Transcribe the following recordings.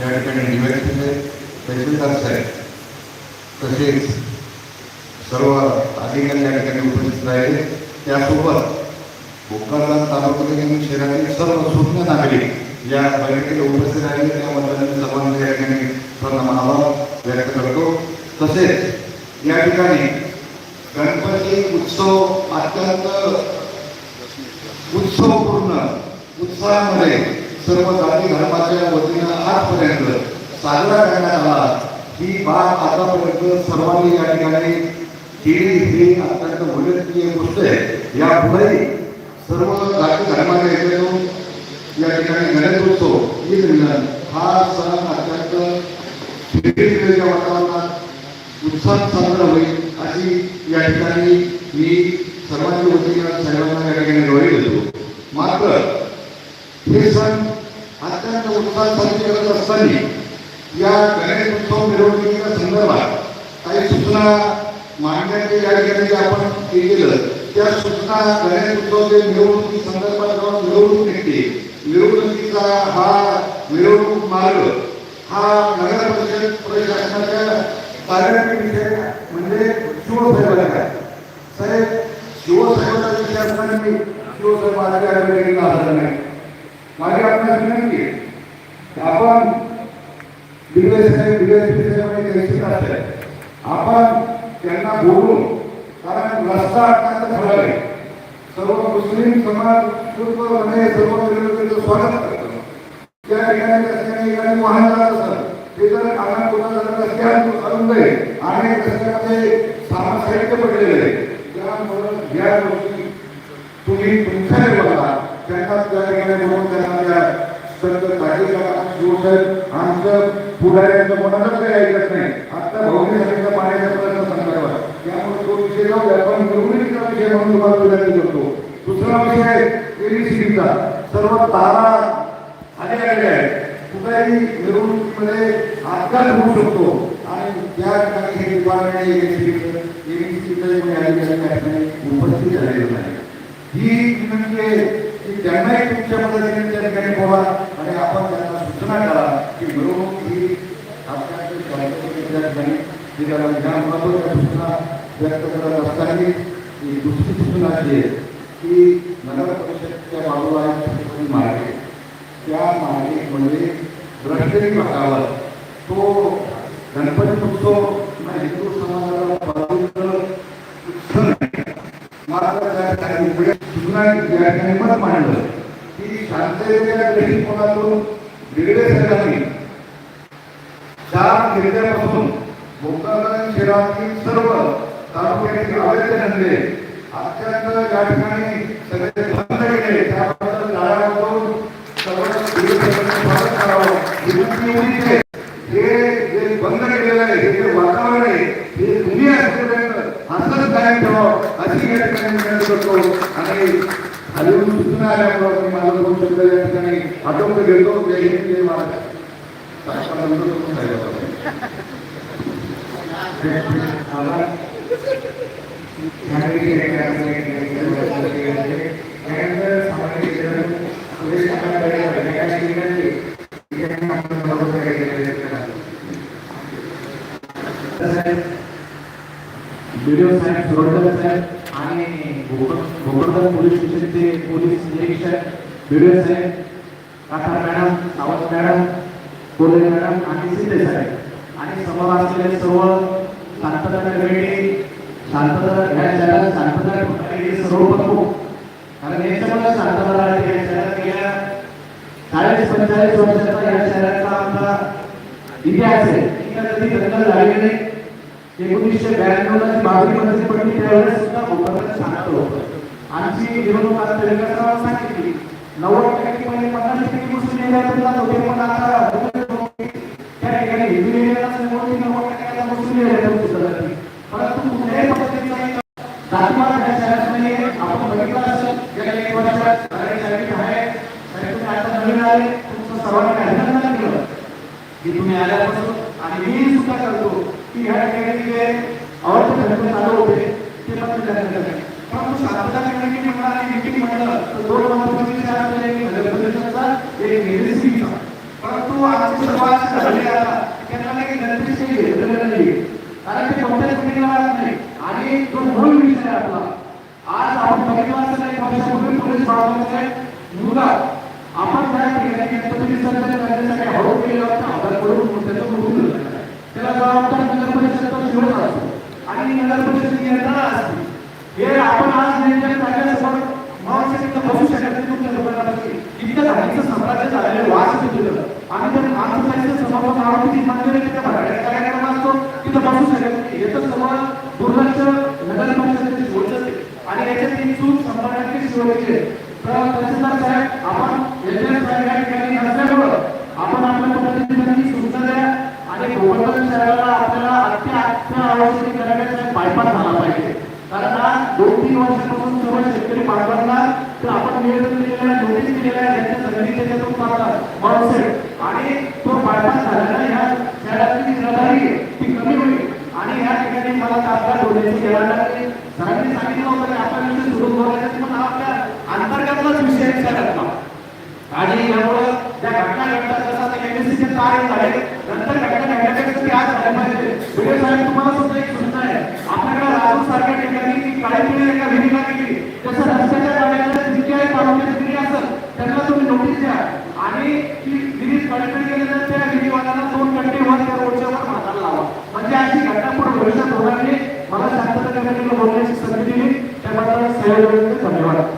या ठिकाणी निवेदनाचे तहसीलदार साहेब तसेच सर्व अधिकारी या ठिकाणी उपस्थित राहिले. त्यासोबत भोकरदान तालुक्यातील आणि शहरातील सर्व सूक्ष्म नागरिक या बैठकीला उपस्थित राहिले. त्या मी सर्वांचा या ठिकाणी प्रथम आभार व्यक्त करतो. तसेच या ठिकाणी गणपती उत्सव अत्यंत उत्सवपूर्ण उत्साहामध्ये सर्व जाती धर्माच्या वतीनं आजपर्यंत साजरा करण्यात आला. ही बाब आतापर्यंत सर्वांनी या ठिकाणी केली. ही अत्यंत उल्लेखनीय गोष्ट आहे. यापुढे सर्व जाती धर्माने एकत्र या ठिकाणी गणेशोत्सव ईद मिलन हा सण अत्यंत वेगवेगळ्या वातावरणात उत्साहात साजरा होईल अशी या ठिकाणी मी सर्वांच्या वतीनं सर्वांना या ठिकाणी गौरी देतो मात्र हे सण अत्यंत उत्साहात साजरे करत असताना या गणेश उत्सव मिरवणुकीच्या संदर्भात काही सूचना मांडण्याचे या ठिकाणी जे आपण केलं त्या सूचना गणेश उत्सवचे मिरवणुकी संदर्भात जेव्हा मिरवणूक निघते मिरवणुकीचा हा मिरवणूक मार्ग हा नगर परिषद प्रशासनाच्या कार्यालय विषय म्हणजे शिवसाहेबांचा आहे. साहेब शिवसाहेबांचा विषय असताना मी शिवसाहेब माझ्या नाही माझी आपल्याला विनंती आहे आपण बिगडे साहेब दिग्गज साहेब आणि तहसीलदार साहेब आपण त्यांना बोलून कारण रस्ता अत्यंत खराब आहे. सर्व मुस्लिम समाज पूर्वपणे सर्व विरोधीचं स्वागत करतो. त्या ठिकाणी रस्त्याने ठिकाणी वाहन जात असतं ते जर काना कोणा जर रस्त्यात अरुंद आहे आणि रस्त्यामध्ये सामान साहित्य पडलेलं आहे. त्यामुळं या गोष्टी तुम्ही तुमच्या बघा. त्यांना त्या ठिकाणी बघून त्यांना संत काळजीला शिवसाहेब आमचं पुढाऱ्यांचं कोणालाच काही ऐकत नाही. आता भौतिक सांगितलं पाण्याचा प्रश्न संदर्भात. त्यामुळे तो विषय जाऊ द्या पण निवडणुकीचा विषय म्हणून तुम्हाला विनंती करतो दुसरा विषय आहे एबीसीडीचा. सर्व तारा आलेल्या आहेत कुठल्याही निवडणुकीमध्ये अपघात होऊ शकतो. आणि त्या ठिकाणी हे डिपार्टमेंट एबीसीडीचं. एबीसीडीचं उपस्थित झालेलं नाही. ही विनंती आहे की त्यांनाही तुमच्या मदतीने त्या ठिकाणी बोला आणि आपण त्यांना सूचना करा की मिरवणूक ही त्या ठिकाणी दिल्या पाहिजे. ह्या सूचना व्यक्त करत असताना दुसरी सूचना अशी आहे की नगर परिषदच्या बाजूला एक छोटीशी मार्ग त्या मार्गेमध्ये द्रष्टेरी भागावर तो गणपती उत्सव किंवा हिंदू समाजाला मात्र त्या ठिकाणी पुढे सूचना या ठिकाणी मत मांडलं की शांततेच्या दृष्टिकोनातून वेगळे सगळ्यांनी चार जिल्ह्यापासून भोकरदन शहरातील सर्व तालुक्यातील अवैध धंदे अत्यंत या ठिकाणी सगळे बंद केले त्याबद्दल जाळ्या करून सर्व विरोधकांनी स्वागत करावं विनंती एवढीच आहे हे जे बंद केलेलं आहे हे जे वातावरण आहे हे तुम्ही असेपर्यंत असंच कायम ठेवावं अशी या ठिकाणी विनंती करतो आणि खाली सूचना आल्यामुळे मी माझं दोन शब्द या ठिकाणी देतो जय हिंद जय महाराज व्हिडिओ साहेब साहेब आणि भोकरदन पोलीस स्टेशनचे पोलीस निरीक्षक व्हिडिओ साहेब madam Sawant madam Kolhe madam आणि सिद्धे साहेब. आणि समोर असलेले सर्व शांतता कमिटी शांतता ह्या शहरात शांतता सर्व प्रमुख. कारण याच्यामध्ये शांतता राहते या शहरात गेल्या चाळीस पंचेचाळीस वर्षाचा या शहराचा आमचा इतिहास आहे. कधी दंगल झालेली नाही. एकोणीसशे ब्याण्णव ला बाबरी मस्जिद पडली त्यावेळेस सुद्धा भोकरदन आमची निवडणूक आता तेलंगणाला सांगितली. नव्वद टक्के पहिले पन्नास टक्के मुस्लिम एरियातून जात होते पण आता त्या ठिकाणी हिंदू एरियात असल्यामुळे नव्वद टक्क्याला मुस्लिम एरियातून सुद्धा जाते परंतु कुठल्याही पद्धतीचा एक जातीवाद या शहरात आपण बघितलं असेल गेल्या एक वर्षात आता नवीन आले तुमचं सर्वांनी अभिनंदन केलं की तुम्ही आल्यापासून आणि मी सुद्धा करतो की ह्या ठिकाणी जे आवडते धंदे चालू होते ते पण परंतु शांतता म्हणा आणि मीटिंग तर दोन महत्वाचे विषय असलेले एक नगर परिषदचा एक निर्देशिका परंतु आजची सर्वात झाले आता त्यांना काही गणपतीचे घेतलेलं नाही कारण ते कोणत्याच मीटिंगला राहत नाही आणि तो मूळ विषय आहे आपला आज आपण बघितलं असं नाही वर्षापूर्वी पोलीस बाळाचे मुलगा आपण त्या ठिकाणी गणपती विसर्जन करण्यासाठी हळू केलं होतं आधार करून त्याचं मृत्यू झाला त्याला जबाबदार नगर परिषद शिवत असतो आणि नगर परिषद यंत्रणा असते हे आपण आज नेमक्या जागेसमोर महाराष्ट्रात बसू शकत नाही तुमच्या दुकानापाशी इतकं धार्मिक साम्राज्य झालेलं वास येतो तिथं आणि तर माणसाचं समोर आरोपी मंदिर आहे तिथं भरण्याचा कार्यक्रम असतो तिथं बसू शकत नाही याचं समोर दुर्लक्ष नगर परिषदेची सोच असते आणि याच्यात एक चूक शंभर टक्के शिवायची आहे. तर तहसीलदार साहेब आपण एजंट साहेब या ठिकाणी नसल्यामुळं आपण आपल्या पद्धतीने सूचना द्या कोकण शहराला आपल्याला अत्य अत्य आवश्यक करायचा बायपास झाला पाहिजे कारण आज दोन तीन वर्षापासून सर्व शेतकरी बांधवांना तर आपण निवेदन दिलेलं आहे नोटीस दिलेलं आहे त्यांच्या संधी त्याच्यातून पाहतात माणूस आणि तो बायपास झाल्यानं ह्या शहरातली जी रहदारी ती कमी होईल आणि ह्या ठिकाणी मला कामगार बोलायची गरज नाही सरांनी सांगितलं होतं की आपण इथे सुरू बोलायचं पण आपल्या अंतर्गतलाच विषय आहे आणि यामुळं त्या घटना घडतात जसं आता एमएससीचे तार झाले नंतर आज तुम्हाला सुद्धा एक सूचना आहे. आपल्याकडे राजूर सारख्या ठिकाणी काही एका गेली. तसं रस्त्याच्या जिथे तालुक्यात असेल त्यांना तुम्ही नोटीस द्या. आणि ती विहिरी कळकळी गेल्यानंतर त्या विहिरीवाल्याला दोन घंटे वर त्या रोडच्यावर हाताला लावा. म्हणजे अशी घटना पुढे भविष्यात होणार नाही. मला शांतता कमिटीला बोलण्याची संधी दिली. त्याबद्दल सहयोग धन्यवाद.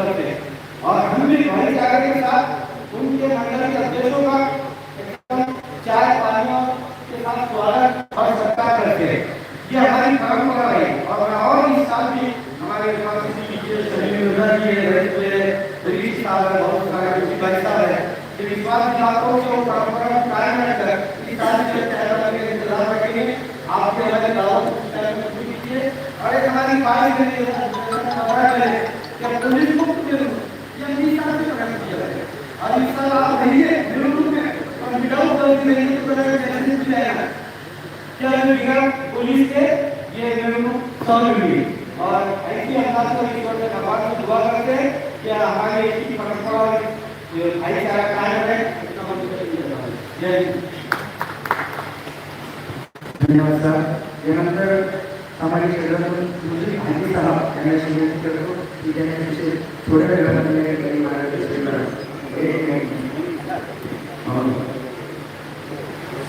सामने हैं। और हम भी भाईचारे के साथ, उनके मंडल के अध्यक्षों का एकदम चाय पानियों के साथ स्वागत और सत्कार करते हैं। ये हमारी परंपरा है और और इस साल भी हमारे पास के बहुत सारे भाई साहब है। ये विश्वास दिलाता हूँ कि वो परंपरा को कायम रखकर इस साल के के इंतज़ार रखेंगे। आपके अलग दावत और हमारी बात है कि पुलिस मुक्त के के ये हुई और ऐसी अंदाज भगवान दुआ करते हैं कि हमारी ऐसी परंपरा और भाईचारा कायम रहे जय धन्यवाद सर. यानंतर सामाजिक क्षेत्रातून मुस्लिम माहिती साहेब यांना शिबिराची करतो की और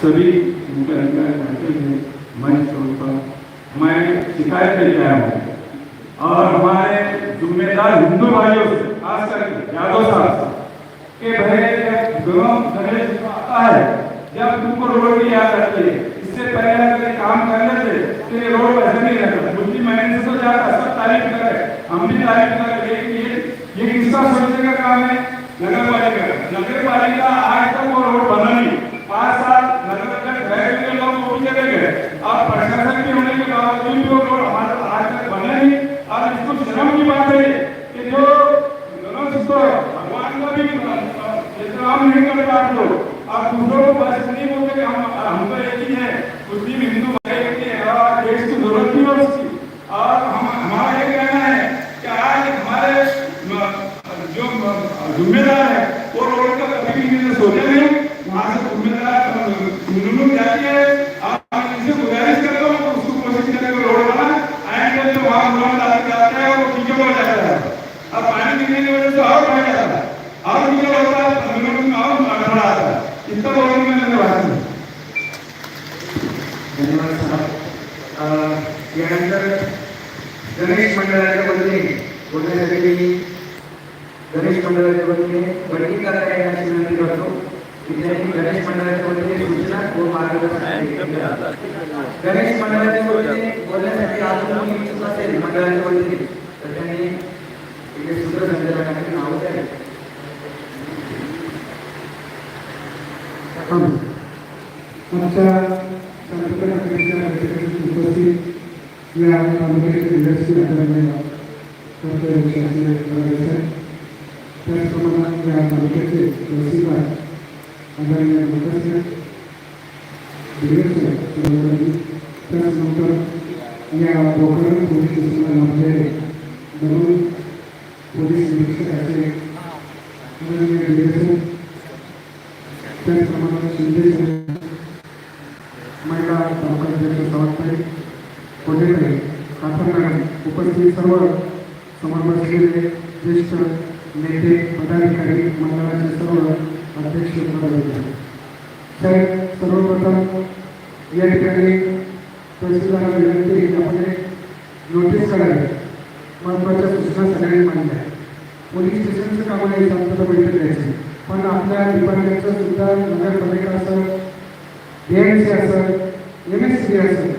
सभी मंच के मैं शिकायत लेके आया हूँ। और हमारे जिम्मेदार हिंदू भाइयों से, खास करके यादव साहब से, कि जब गणेश आता है। जब तुमको रोड की याद है, इससे पहले काम कर लेते तो ये रोड वैसे नहीं रहता मुस्लिम महीने से तो जाता सब तारीफ़ करे हम भी कर लेकिन ये किसका सोचने का काम है? नगर पालिका नगर पालिका आज तक वो रोड बना नहीं। पाँच साल नगर के गए हुए लोग वो चले गए। और प्रशासन के होने के बावजूद भी वो रोड आज तक बना नहीं। और इसको शर्म की बात है कि जो भगवान का भी इस्लाम नहीं करते आप लोग। और दूसरों को बस नहीं बोलते हम हम तो एक ही है। आमच्या शांतपणा कमिटीच्या बैठकीत उपस्थित या तालुक्याचे विद्यार्थी आदरणीय डॉक्टर शासकीय करायचे त्याचप्रमाणे या तालुक्याचे तहसीलदार आदरणीय मंत्री दिग्गज सर्वांनी त्याचनंतर या भोकरदन पोलीस स्टेशनला लाभलेले दोन पोलीस निरीक्षकाचे आदरणीय दिग्गज त्याचप्रमाणे शिंदे साहेब महिला तालुकाध्यक्ष सावंतबाई कोल्हेकडे काथर उपस्थित सर्व समोर बसलेले ज्येष्ठ नेते पदाधिकारी मंडळाचे सर्व अध्यक्ष पदाधिकारी साहेब सर्वप्रथम या ठिकाणी तहसीलदाराला विनंती आहे की नोटीस काढावी. महत्त्वाच्या सूचना सगळ्यांनी मांडल्या. पोलीस स्टेशनचं काम आहे शांतता बैठक घ्यायची. पण आपल्या डिपार्टमेंटचं सुद्धा नगरपालिका असं एएमसी असेल एम एस सी असेल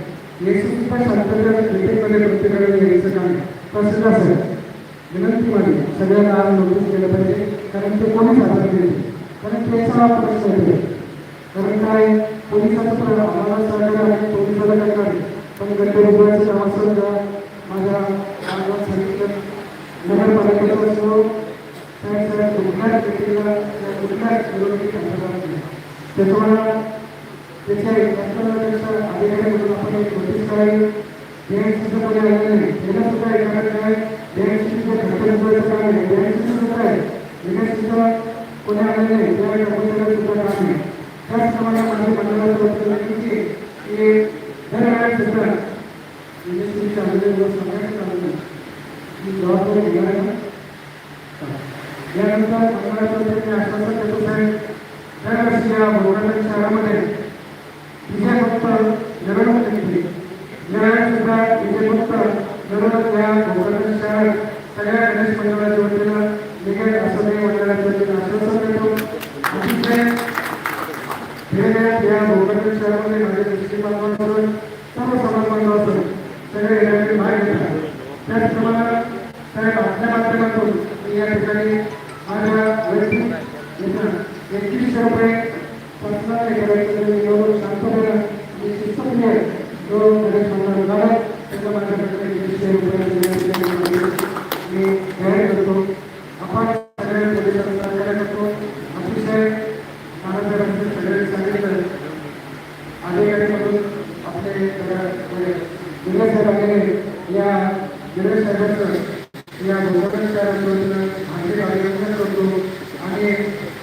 याची सुद्धा शांतता मीटिंगमध्ये प्रत्येकाला यायचं काम आहे तसंच असेल विनंती माझी सगळ्यांना आज नोटीस केलं पाहिजे कारण ते कोणी सादर केले कारण त्याचा प्रश्न येतो कारण काय पोलिसाचं पण आम्हाला सहकार्य आहे पोलिसाला काय काय पण गड्डे रुपयाचं काम असेल का माझ्या मार्गात सांगितलं नगरपालिकेचा असो कुठल्याच व्यक्तीला त्या कुठल्याच विरोधी त्याच्यामुळे त्याच्या यंत्रणापेक्षा अधिकारी म्हणून आपण एक नोटीस काढावी डीएमसीचं कोणी आलेलं नाही त्याला सुद्धा एखादं काय डीएमसीचं घटनेचं काम आहे डीएमसीचं सुद्धा आहे डीएमसीचं कोणी आलेलं नाही त्या कर्मचाऱ्याचं सुद्धा काम आहे त्याचप्रमाणे माझ्या मंडळाचं वतीने विनंती आहे की दरवेळेस सुद्धा डीएमसीच्या आलेले लोक सांगायचं काम नाही की जबाबदारी घेणार आहे यानंतर मंडळाच्या वतीने आश्वासन देतो साहेब दरवर्षी या भोगाच्या शहरामध्ये तिथे फक्त मिरवणूक निघते यावेळेस सुद्धा तिथे फक्त मिरवणूक या भोगाच्या शहरात सगळ्या गणेश मंडळाच्या वतीनं निघेल असं मी मंडळाच्या वतीनं आश्वासन देतो अतिशय खेळण्यात या भोगाच्या शहरामध्ये माझे दृष्टिकोनातून सर्व समाज बांधव असून सगळे यामध्ये भाग घेतात त्याचप्रमाणे साहेब आपल्या माध्यमातून मी या ठिकाणी माझ्या वैयक्तिक याचं एकवीसशे रुपये पर्सनल करायचं एवढं शांतपणे आणि शिस्तप्रिय जो गणेश मंडळ झाला त्याचा माझ्याकडे एकवीसशे रुपये देण्याची मी जाहीर करतो आपण सगळ्या पोलिसांना सहकार्य करतो अतिशय महाराष्ट्राचे सगळे सांगितलं अधिकारीमधून आपले जिल्हा साहेबांनी या जिल्हा साहेबांचं या भोगाच्या माहिती कार्यक्रम करतो आणि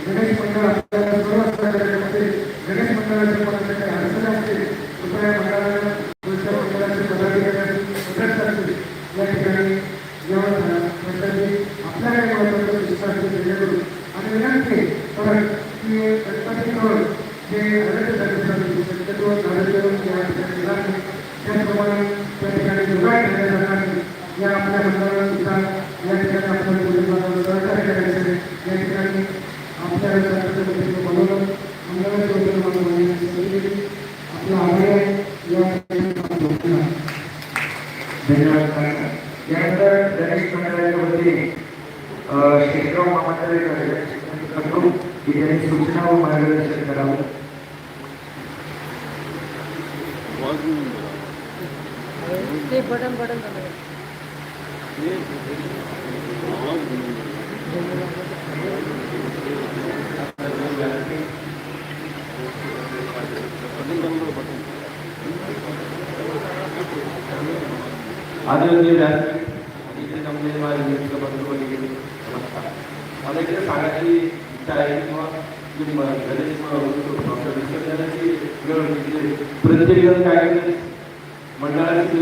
गणेश मंडळ आपल्याला सर्व सहकार्य करते गणेश मंडळाच्या कोणाच्या काही अडचणी असतील कृपया मंडळाला पुढच्या मंडळाचे पदाधिकारी असतील सदस्य असतील या ठिकाणी जेवण झालं त्यासाठी आपल्या काही महत्वाचं शिक्षा असते त्याच्याकडून आणि विनंती परत की गणपती करून जे आरोग्य सर्वेक्षण शक्यतो कार्यक्रम या ठिकाणी दिला नाही त्याचप्रमाणे त्या ठिकाणी जुगाड केल्या जाणार नाही या आपल्या मंडळाला सुद्धा या ठिकाणी आपल्या पोलीस बांधवांना सहकार्य करायचं आहे. या ठिकाणी आपल्या शासनाच्या वतीने बोलवलं मंडळाच्या वतीने मला बोलवण्याची संधी दिली आपला आभार आहे या ठिकाणी आपण बोलूया. धन्यवाद साहेब यानंतर गणेश मंडळाच्या वतीने अ, शेखराव मामाचे करतो की त्यांनी सूचना व मार्गदर्शन करावं ते बटन बटन चालू आदरणीय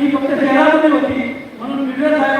ही फक्त शहरामध्ये होती. म्हणून विवेक साहेब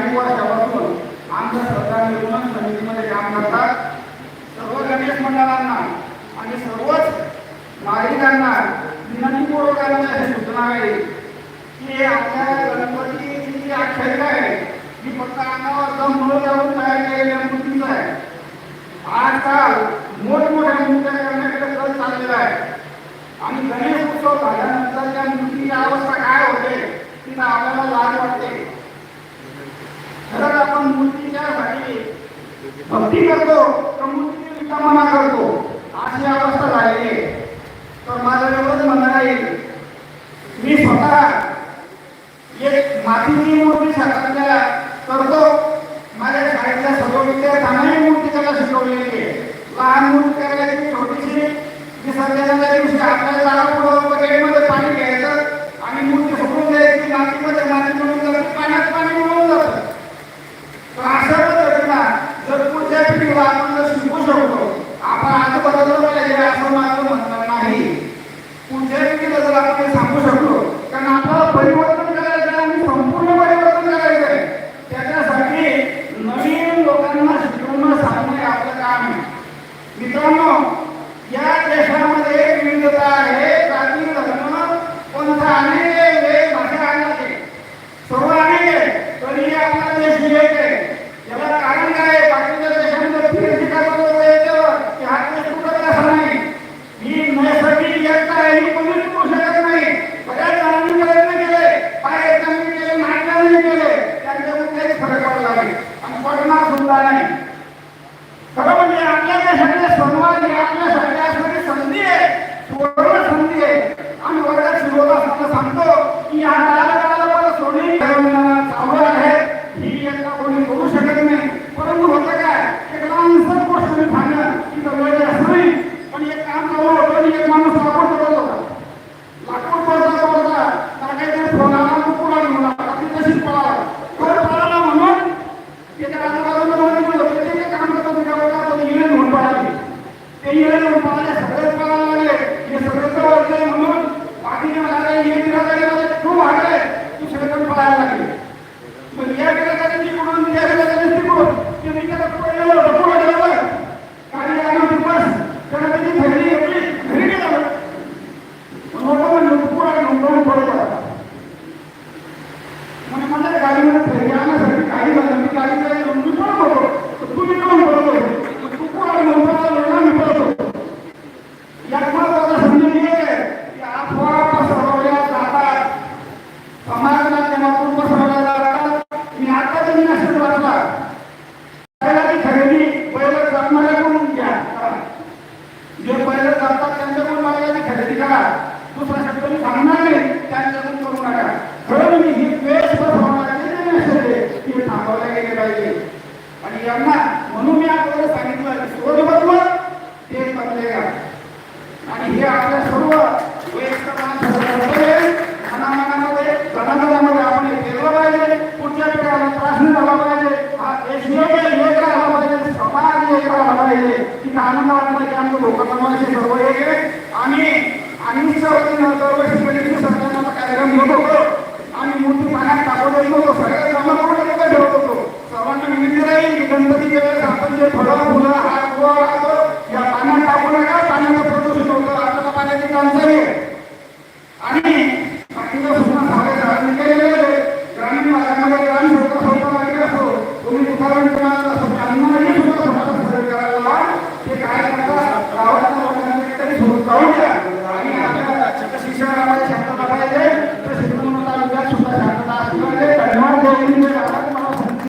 अनेक वर्षापासून आमच्या श्रद्धा निर्माण समितीमध्ये काम करतात. सर्व गणेश मंडळांना आणि सर्वच नागरिकांना विनंतीपूर्वक अशी सूचना आहे की आपल्या गणपतीची जी आख्यायिका आहे ती फक्त अंगावर जाऊन मुलं जाऊन तयार केलेल्या मूर्तीच आहे. आजकाल मोठमोठ्या मूर्त्या करण्याकडे कल चाललेला आहे. आणि गणेश उत्सव झाल्यानंतर त्या मूर्तीची अवस्था काय होते तिथं आपल्याला लाज वाटते. जर आपण मूर्तीच्या साठी भक्ती करतो तर मूर्तीची विकामना करतो. अशी अवस्था झालेली आहे. तर माझं एवढंच म्हणणं येईल मी स्वतः एक मातीची मूर्ती सगळ्यांना करतो. माझ्या शाळेतल्या सर्व विद्यार्थ्यांनाही मूर्ती त्याला शिकवलेली आहे. लहान मूर्ती करायला छोटीशी मी सध्या आपल्या जागा पुढं वगैरे मध्ये पाणी घ्यायला आपण शिकू शकतो. आपण आज बरोबर पाहिजे असं माझं म्हणणं नाही पुढच्या व्यक्तीला जर आपण सांगू शकतो आनंद वाटला की आमच्या लोकसमाजाचे सर्व एक आणि आम्ही सर्व दरवर्षी गणेश सगळ्यांना कार्यक्रम घेत होतो. आम्ही मूर्ती पाण्यात टाकवत नव्हतो सगळ्या जमा करून ठेवत होतो. सर्वांना विनंती राहील की गणपती वेळेस आपण जे गोळा